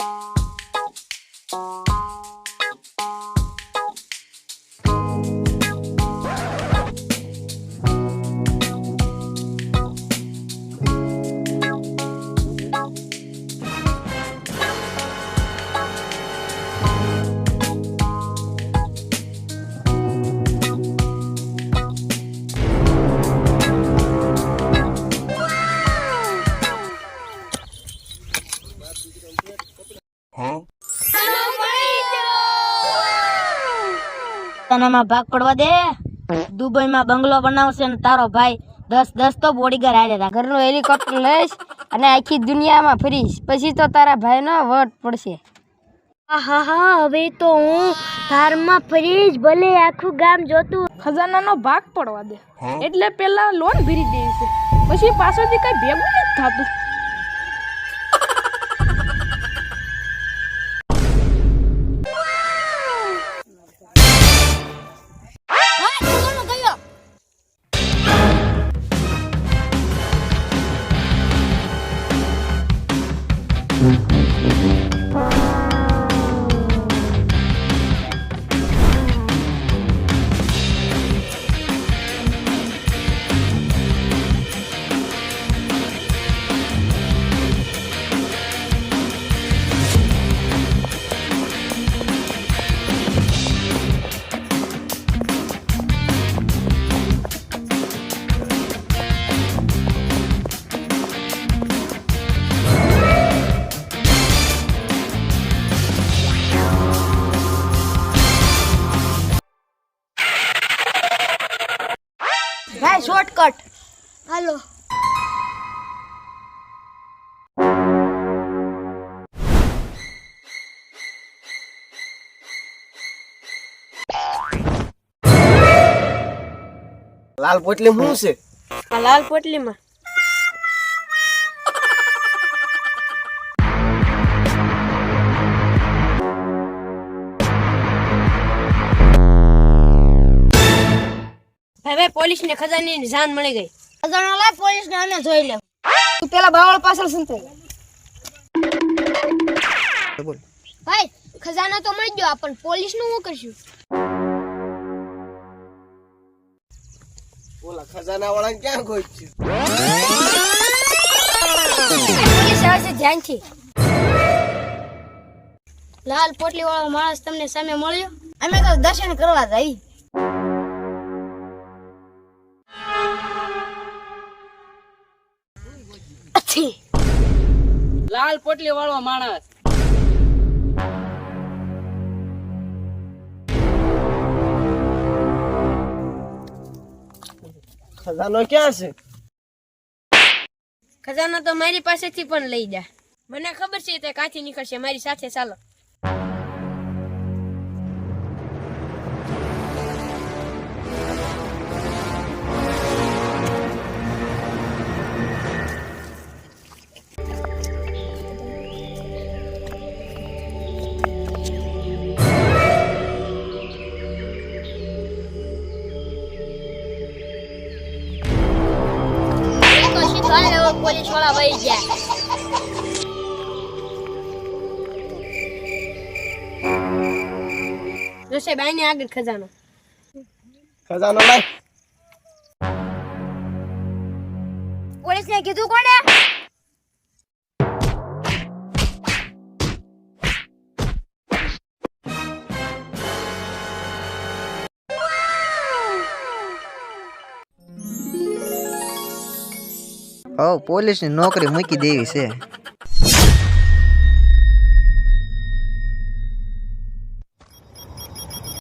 you તનામાં ભાગ પડવા દે. દુબઈમાં બંગલો બનાવશે ને તારો ભાઈ દસ દસ તો બોડીગાર હારે રાખ. ઘરનું હેલિકોપ્ટર લઈશ અને આખી દુનિયામાં ફરીશ. પછી તો તારા ભાઈનો વટ પડશે. હા હા હવે તો હું ધારમાં ફરીશ ભલે આખું ગામ જોતું. ખજાનાનો ભાગ પડવા દે. એટલે પેલા લોન ભરી દેવી છે. પછી પાછળથી કઈ ભેગું નથી થતું. ભાઈ શોર્ટકટ હાલો. લાલ પોટલી શું છે? આ લાલ પોટલીમાં. હવે પોલીસને ખજાની જાન મળી ગઈ. ખજાનો લાય પોલીસ ને અમે જોઈ લે તું પેલા બાવળ પાછળ સંતો ભાઈ ખજાનો તો મળી ગયો પણ પોલીસનું શું કરશું? ઓલા ખજાના વાળા ક્યાં ગોઈ છે પોલીસ આવશે ધ્યાનથી. લાલ પોટલી વાળો માણસ તમને સામે મળ્યો? અમે તો દર્શન કરવા જઈ લાલ પોટલી વાળો માણસ. ખજાનો ક્યાં છે? ખજાનો તો મારી પાસેથી પણ લઈ જા. મને ખબર છે તે કાચી નીકળશે. મારી સાથે ચાલો. પોલીસવાળા વહી ગયા. જોશે બાઈને આગળ ખજાનો. ખજાનો લાય પોલીસ ને કીધું કોને હવ પોલીસની નોકરી મૂકી દેવી છે.